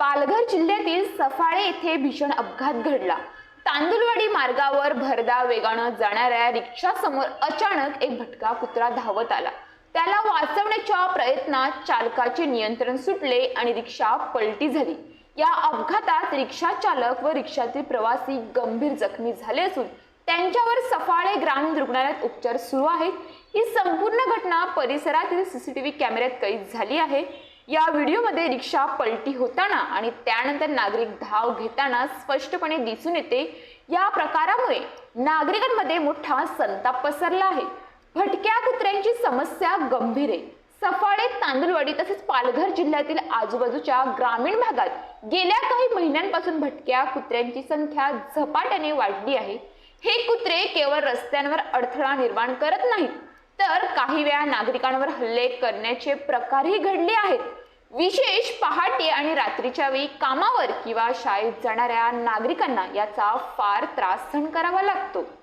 पालघर जिल्ह्यातील सफाळे येथे भीषण अपघात घडला. तांदुलवाडी मार्गावर भरदा वेगानं जाणाऱ्या रिक्षासमोर अचानक एक भटका कुत्रा धावत आला. त्याला वाचवण्याच्या प्रयत्नात चालकाचे नियंत्रण सुटले आणि रिक्षा पलटी झाली. या अपघातात रिक्षा चालक व रिक्षातील प्रवासी गंभीर जखमी झाले असून त्यांच्यावर सफाळे ग्रामीण रुग्णालयात उपचार सुरू आहेत. ही संपूर्ण घटना परिसरातील सीसीटीव्ही कॅमेऱ्यात कैद झाली आहे. या व्हिडिओमध्ये रिक्षा पलटी होताना आणि त्यानंतर नागरिक धाव घेताना स्पष्टपणे दिसून येते या प्रकारामुळे नागरिकांमध्ये मोठा संताप पसरला आहे. भटक्या कुत्र्यांची समस्या गंभीर आहे. सफाळे तांदुलवाडी तसेच पालघर जिल्ह्यातील आजूबाजूच्या ग्रामीण भागात गेल्या काही महिन्यांपासून भटक्या कुत्र्यांची संख्या झपाट्याने वाढली आहे. हे कुत्रे केवळ रस्त्यांवर अडथळा निर्माण करत नाहीत तर काही वेळा नागरिकांवर हल्ले करण्याचे प्रकारही घडले आहेत. विशेष पहाटे आणि रात्रीच्या वेळी कामावर किंवा शाळेत जाणाऱ्या नागरिकांना याचा फार त्रास सहन करावा लागतो.